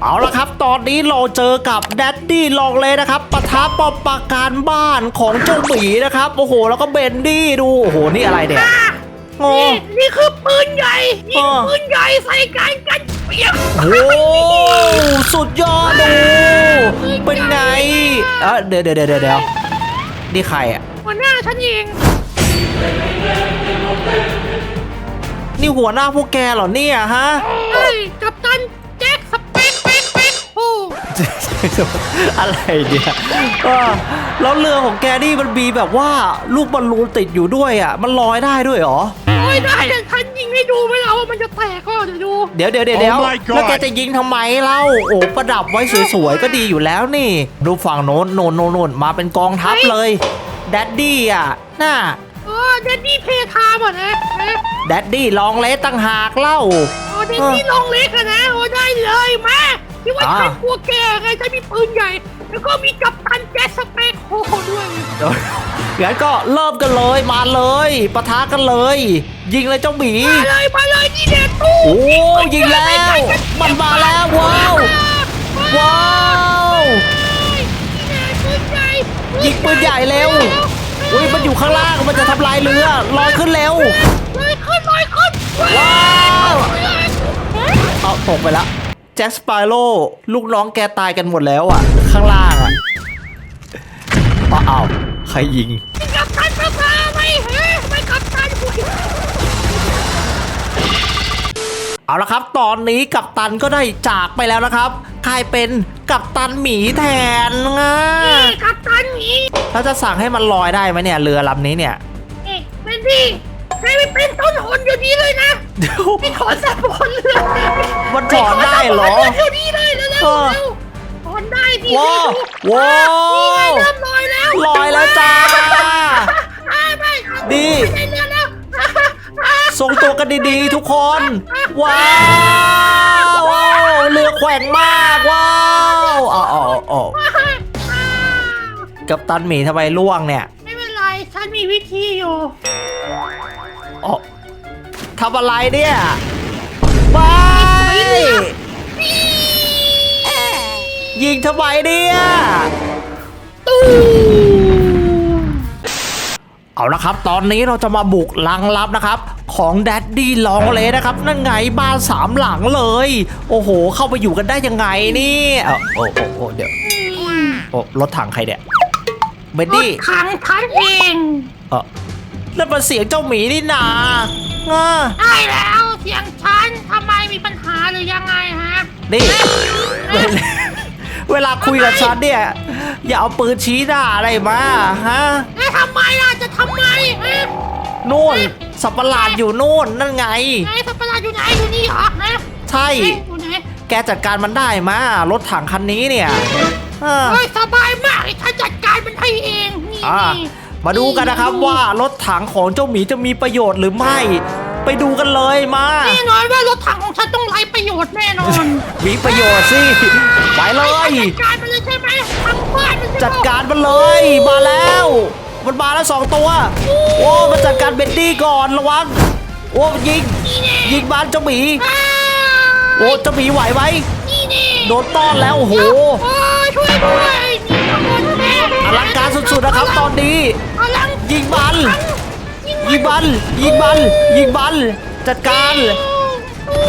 เอาละครับ ตอนนี้เราเจอกับแดดดี้ลองเลยนะครับปะทะปอมปราการบ้านของเจ้าหมีนะครับ โอ้โห แล้วก็เบนดี้ดู โอ้โห นี่อะไรเนี่ย โอ้ นี่นี่คือปืนใหญ่นี่อ่าปืนใหญ่ใส่การกันเปียกโหสุดยอดดูเป็นไงเออเดี๋ยวเดี๋ยวเดี๋ยวเดี๋ยวนี่ใครอะหัวหน้าฉันเองนี่หัวหน้าพวกแกเหรอเนี่ยฮะเฮ้ยกัปตัน อะไรเนี่ยเออแล้วเรือของแกนี่มันมีแบบว่าลูกบอลลูนติดอยู่ด้วยอะ มันลอยได้ด้วยเหรอยได้แต่ฉันยิงให้ดูไหมล่ะว่ามันจะแตกก็เดี๋ยวดู เดี๋ยวเดี๋ยวเดี๋ยวเดี๋ยว Oh my God แล้วแกจะยิงทำไมเล่าโอ้ประดับไว้สวยๆก็ดีอยู่แล้วนี่ ดูฝั่งโน้นโน้นโน้นโน้นมาเป็นกองทัพเลยแดดดี้อะน่าเออเดนนี่เพทามอะนะนะแดดดี้ลองเลสตั้งหากเล่าโอ้เดนนี่ลองเล็กอะนะโอ้ได้เลยมา ที่ว่าอ่าฉันกลัวแกไงฉันมีปืนใหญ่ แล้วก็มีกัปตันแจ็คสเปกโอ้ด้วยงั้นก็เริ่มกันเลยมาเลยปะทะกันเลย ยิงเลยเจ้าหมีมาเลยมาเลยนี่เด็ดตู้โอ้ยิงแล้ว มันมาแล้วว้าวว้าวยิงปืนใหญ่เร็วอุ้ยมันอยู่ข้างล่างมันจะทำลายเรือลอยขึ้นเร็วลอยขึ้นลอยขึ้นว้าวเอาตกไปละ แจ็คสปาโร่ลูกน้องแกตายกันหมดแล้วอะ ข้างล่างอะอ้าวอ้าวใครยิงกับตันภาษาอะไรเฮ้ยไม่กับตันคุยเอาละครับ ตอนนี้กัปตันก็ได้จากไปแล้วนะครับกลายเป็นกัปตันหมีแทนนะนี่กับตันหมีแล้วจะสั่งให้มันลอยได้ไหมเนี่ยเรือลำนี้เนี่ยนี่เป็นดิ ใครไปเป็นต้นหนอยู่นี้เลยนะเดี๋ยวไม่ถอนสับบอลเลยมันถอนได้เหรอเดี๋ยวนี้เลยเร็วๆเออเร็วถอนได้ดิว้าวเร็วว้าวนี่ไงเริ่มลอยแล้วลอยแล้วจ้าอ่าไม่ดีไม่ได้เรือแล้วทรงตัวกันดีๆทุกคน ว้าวว้าวเรือแขว่งมากว้าวอ๋ออ๋ออ๋อกัปตันหมีทำไมล่วงเนี่ย ไม่เป็นไร ฉันมีวิธีอยู่ อ๋อทำอะไรเนี่ยไปยิงทำไมเนี่ยตู้เอาละครับ ตอนนี้เราจะมาบุกลังลับนะครับ ของแดดดี้ลองเลยนะครับ นั่นไงบ้านสามหลังเลย โอ้โห เข้าไปอยู่กันได้ยังไงนี่เอ้าโอ้โอ้โอ้เดี๋ยวโอ้รถถังใครเนี่ยเบนรถดี้ถังฉันเองเออ นั่นเป็นเสียงเจ้าหมีนี่นาอ่าได้แล้วเสียงฉันทำไมมีปัญหาหรือยังไงฮะนี่ เวลาเวลาคุยกับฉันเนี่ย อย่าเอาปืนชี้หน้าอะไรมาฮะแล้วทำไมล่ะจะทำไมฮะนู่นสับประหลาดอยู่นู่นนั่นไง ไหนสัตว์ประหลาดอยู่ไหนอยู่นี่เหรอฮะใช่ เอ๊ะอยู่ไหนแกจัดการมันได้มารถถังคันนี้เนี่ยอ่า เฮ้ยสบายมากเลยฉันจัดการมันให้เองนี่อ่า นี่ มาดูกันนะครับว่ารถถังของเจ้าหมีจะมีประโยชน์หรือไม่ ไปดูกันเลยมาแน่นอนว่ารถถังของฉันต้องไร้ประโยชน์แน่นอน มีประโยชน์สิไปเลย จัดการมันเลยใช่ไหมทั้งบ้านมันใช่ไหมจัดการมันเลยมาแล้ว มันมาแล้วสองตัวโอ้มาจัดการเบนดี้ก่อนระวังโอ้ยิงนี่แน่ยิงบ้านเจ้าหมีอ้าวโอ้เจ้าหมีไหวไหมนี่แน่โดนต้อนแล้วโอ้โห โอ้ยช่วยด้วยนี่ทั้งหมดแน่อลังการสุดๆนะครับตอนนี้อลังยิงบัน ยิงยิงบันยิงบันยิงบันจัดการ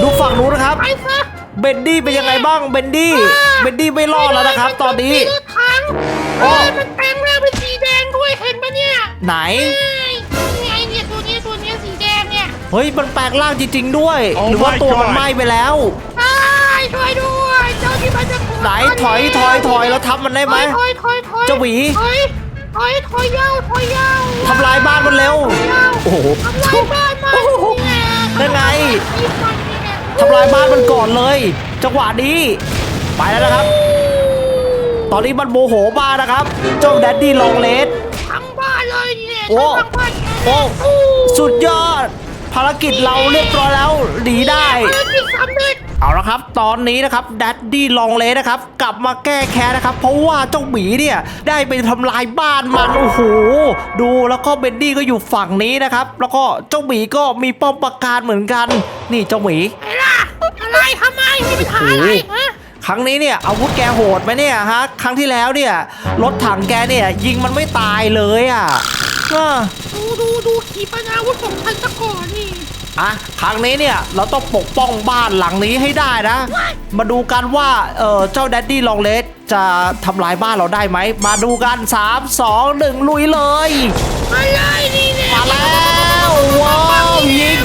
ดูฝั่งนู้นนะครับ ไปซะเบนดี้เป็นยังไงบ้าง เบนดี้ เบนดี้ไม่รอดแล้วนะครับ ตอนนี้มีรถถังโอ้ เอ้ยมันแปลงร่างเป็นสีแดงด้วยเห็นปะเนี่ยไหน เอ้ยนี่ไงเนี่ยตัวเนี้ยตัวเนี้ยสีแดงเนี่ยเฮ้ย มันแปลงร่างจริง ๆ ด้วย Oh หรือว่า my ตัวมัน God ไหม้ไปแล้วไอ้ายช่วยด้วยเจ้าที่มันจะไหนถอยถอยถอยแล้วทับมันได้ไหม ถอยถอยถอยเจ้าหวี ถอย ถอยถอยยาวถอยยาวทำลายบ้านมันเร็วยาวโอ้โห ทำลายบ้านมันโอ้โหนี่แหละได้ไงนี่มันนี่แหละทำลายบ้านมันก่อนเลย จังหวะนี้ไปแล้วนะครับ ตอนนี้มันโมโหมากนะครับเจ้าแดดดี้ลองเลส ทั้งบ้านเลยนี่แหละโอ้ ทั้งบ้านแกโอ้สุดยอด ภารกิจเราเรียบร้อยแล้วหนีได้ ภารกิจสำเร็จ เอาละครับ ตอนนี้นะครับดัดดี้ลองเลสนะครับ กลับมาแก้แค้นนะครับ เพราะว่าเจ้าหมีเนี่ยได้ไปทำลายบ้านมันโอ้โหดูแล้วก็เบนดี้ก็อยู่ฝั่งนี้นะครับ แล้วก็เจ้าหมีก็มีป้อมปราการเหมือนกัน นี่เจ้าหมีอะไรล่ะอะไรทำไมมีปัญหาอะไรฮะครั้งนี้เนี่ยอาวุธแกโหดไหมเนี่ยฮะครั้งที่แล้วเนี่ยรถถังแกเนี่ยยิงมันไม่ตายเลยอะเออดูดูดูขีปนาวุธของฉันซะก่อนนี่ อะครั้งนี้เนี่ยเราต้องปกป้องบ้านหลังนี้ให้ได้นะ มาดูกันว่าเออเจ้าแดดดี้ลองเลสจะทำลายบ้านเราได้ไหม มาดูกัน 3 2 1 ลุยเลย มาเลยนี่เนี่ยมาแล้วว้าวยิง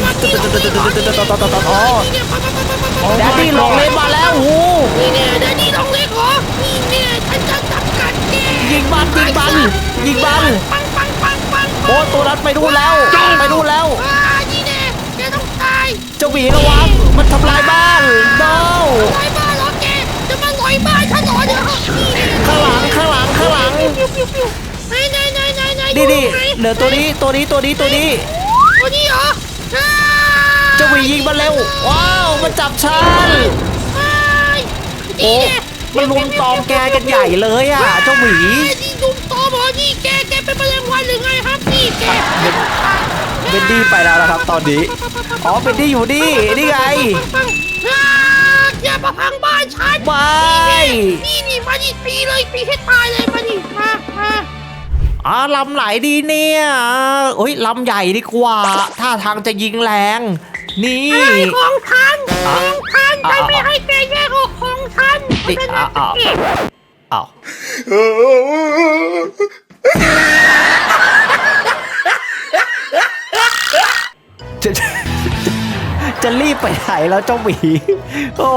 อ๋อแดดดี้ลองเลสมาแล้วโอ้โหนี่เนี่ยเดี๋ยวนี่ต้องเล็กเหรอนี่เนี่ยฉันจะจับกัดแกยิงมันยิงมันยิงมันปังปังปังปังโอ้ตัวนั้นไปดูนแล้วไปดูนแล้ว อ่านี่เนี่ยแกต้องตาย เจ้าหวีระวังมันทำลายบ้าน no ลอยบ้านเหรอแกจะมาลอยบ้านฉันเหรอเดี๋ยวนี่เนี่ยข้างหลังข้างหลังข้างหลังปิ้วปิ้วปิ้วไหนไหนไหนไหนไหนนี่นี่ไหเหลือตัวนี้ตัวนี้ตัวนี้ตัวนี้ตัวนี้เหรออ่าเจ้าหวียิงมันเร็วว้าวมันจับฉันโอ้มันลุมตอมแกกันใหญ่เลยอะเจ้าหวีนี่ลุมตอมเหรอนี่แกแกเป็นแมลงวันหรือไงครับนี่แก เบนดี้ไปแล้วนะครับตอนนี้ อ๋อเบนดี้อยู่นี่นี่ไงอ่าอย่ามาพังบ้านฉันไม่นี่นี่มาดิตีเลยตีให้ตายเลยมาดิมามาอ่าลำไหนดีเนี่ยเอ้ยลำใหญ่ดีกว่า ท่าทางจะยิงแรง นี่ไอ้ของฉันขอะองฉันอะฉันไม่ให้แกแยกออกของฉันเพราะฉะนั้นอะอะเก็บอ้าว จะจะจะรีบไปไหนแล้วเจ้าหมี โอ้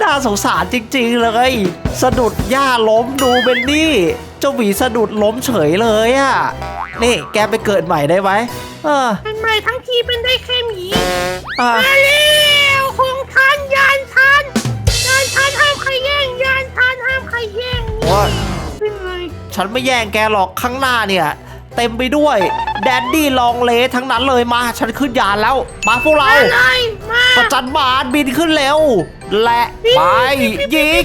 น่าสงสารจริง ๆ เลย สะดุดหญ้าล้มดูเบนนี่ เจ้าหมีสะดุดล้มเฉยเลยอะนี่แกไปเกิดใหม่ได้ไหมเออเป็นใหม่ทั้งทีเป็นได้แค่หมีอะมาแล้วของฉันยานฉันยานฉันห้ามใครแย่งยานฉันห้ามใครแย่งโอ้ยเป็นไงฉันไม่แย่งแกหรอกข้างหน้าเนี่ย เต็มไปด้วย แดดดี้ลองเลทั้งนั้นเลยมา ฉันขึ้นยานแล้ว มาพวกเรามาเลยมาประจันบานบินขึ้นเร็ว และไปยิง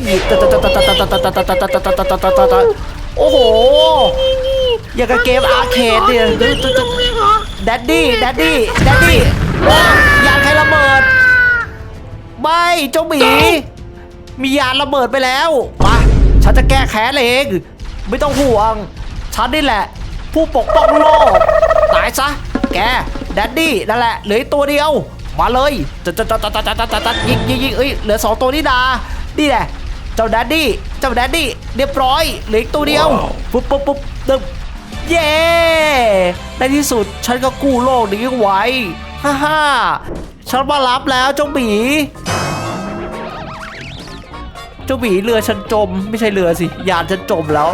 โอ้โหนี่นี่อย่างกับเกมอาร์เคดเนี่ยนี่ลงเลยเหรอแดดดี้แดดดี้แดดดี้โอ้ยานใครระเบิด ไม่เจ้าหมี มียานระเบิดไปแล้วมาฉันจะแก้แค้นเอง ไม่ต้องห่วง ฉันนี่แหละ ผู้ปกป้องโลก ตายซะ แกแดดดี้นั่นแหละเหลือตัวเดียว มาเลยจัดจัดจัดจัดจัดจัดยิงยิงยิงเอ้ยเหลือสองตัวนี่นานี่แหละเจ้าแดดดี้เจ้าแดดดี้เรียบร้อยเหลือตัวเดียวปุ๊บปุ๊บปุ๊บดึ๊บเย้ในที่สุดฉันก็กู้โลกนี้ไว้ฮ่าฮ่าฉันมารับแล้วเจ้าหมีเจ้าหมีเรือฉันจม ไม่ใช่เรือสิยานฉันจมแล้ว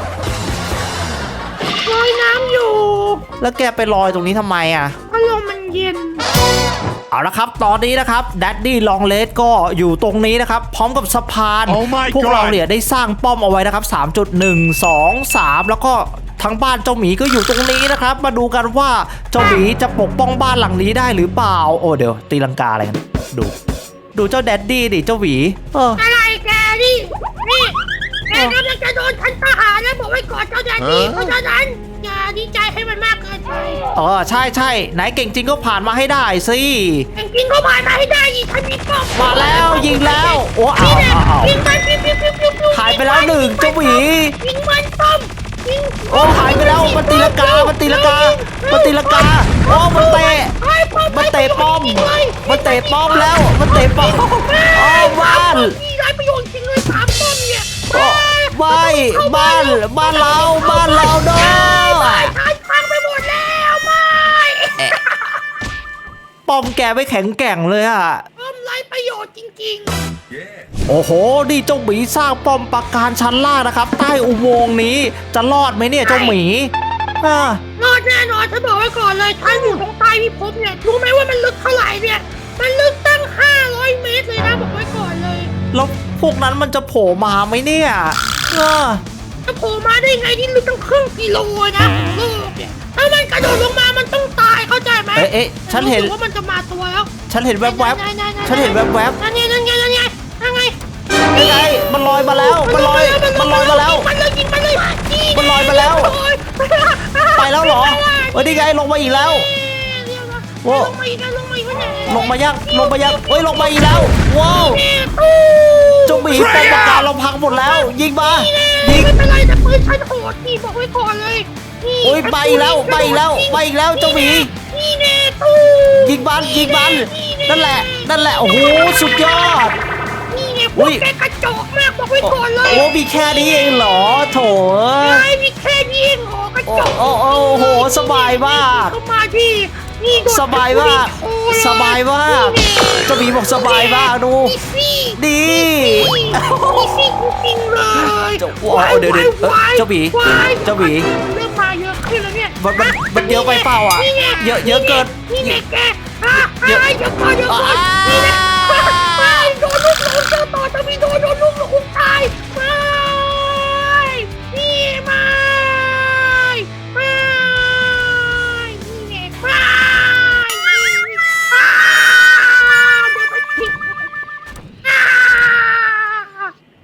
แล้วแกไปลอยตรงนี้ทำไมอะ พัดลมมันเย็น เอาละครับ ตอนนี้นะครับแดดดี้ลองเลสก็อยู่ตรงนี้นะครับ พร้อมกับสะพาน Oh my พวกเรา God เนี่ยได้สร้างป้อมเอาไว้นะครับ 3.1 2 3 แล้วก็ทั้งบ้านเจ้าหมีก็อยู่ตรงนี้นะครับ มาดูกันว่าเจ้าหมีจะปกป้องบ้านหลังนี้ได้หรือเปล่า โอ้เดี๋ยวตีลังกาอะไรกัน ดู ดูเจ้าแดดดี้ดิเจ้าหวีเออ อะไรแกนี่นี่แกกำลังจะโดนฉันประหารแล้วบอกไว้ก่อนเจ้าแดนนี่เพราะฉะนั้น อย่าดีใจให้มันมากเกินไปเออใช่ใช่ไหนเก่งจริงก็ผ่านมาให้ได้สิ แข่งกินก็ผ่านมาให้ได้อีกฉันมีป้อมมาแล้วยิงแล้วโอ้เอานี่แหละเอาเอายิงมันปิ้วปิ้วปิ้วปิ้วปิ้วหายไปแล้วหนึ่งเจ้าหวียิงมันป้อมยิงโอ้หายไปแล้วมันตีลังกามันตีลังกามันตีลังกาโอ้มันเตะไอ้ป้อมมันเตะป้อมมันเตะป้อมแล้วมันเตะป้อมโอ้บ้านมีไรประโยชน์จริงเลยสามป้อมเนี่ยโอ้ไม่บ้านบ้านเราบ้านเราเด้อ ทานพังไปหมดแล้วไม่ป้อมแกไม่แข็งแกร่งเลยอะป้อมไรประโยชน์จริงโอ้โห นี่เจ้าหมีสร้างป้อมปราการชั้นล่างนะครับ ใต้อุโมงค์นี้จะรอดไหมเนี่ยเจ้าหมีอ่าๆรอดแน่นอนฉันบอกไว้ก่อนเลยฉันอยู่ตรงใต้พิภพเนี่ยรู้ไหมว่ามันลึกเท่าไหร่เนี่ย มันลึกตั้ง 500 เมตรเลยนะบอกไว้ก่อนเลย แล้วพวกนั้นมันจะโผล่มาไหมเนี่ยเออ จะโผล่มาได้ไงที่ลึกตั้งครึ่งกิโลนะโลกเนี่ยถ้ามันกระโดดลงมามันต้องตายเข้าใจไหมเอ๊ะเอ๊ะฉันเห็น รู้สึกว่ามันจะมาตัวแล้วฉันเห็นแวบไหๆๆๆๆฉันเห็นแวบนั่นไงนั่นไงนั่นไงนั่นไงๆนี่ไงมันลอยมาแล้ว มันลอย มันลอยมาแล้ว มันเลยกินมันเลยมันลอยมาแล้วไปแล้วเหรอเออนี่ไงลงมาอีกแล้วโว้ลงมาอีกแล้วลงมาอีกแล้วลงมายังลงมายังเฮ้ยลงมาอีกแล้ว ว้าว นี่ตู้ โหดนี่บอกไว้ก่อนเลยนี่โอ้ยไปอีกแล้วไปอีกแล้วไปอีกแล้วเจ้าหมีนี่แน่ตู้ยิงมันยิงมันนั่นแหละ นั่นแหละโอ้โหสุดยอด นี่ไงพอุ้วยกแกกระจอกมากบอกไว้โอ้ก่อนเลยโอ้มีแค่นี้เองเหรอโถเอ้ยไอ้มีแค่นี้เองเหรอกระโอ้จอกโอ้โอ้โหสบายมาก เข้ามาที่ นี่โดนสบายมากโชว์เลยสบายมากนี่เจ้าหมีบอกสบายมากดูนี่สิดีนี่สิจริงๆเลยเจ้าโอ้โหเดี๋ยวเดี๋ยวเอ้ยเจ้าหมีวายเจ้าหมี เริ่มมาเยอะขึ้นแล้วเนี่ยมันมันมันเยอะไปเปล่าอะ นี่ไงเยอะเยอะเกิน นี่ไงแกอะเยอะ อะเดี๋ยวก่อนเดี๋ยวก่อน อ่า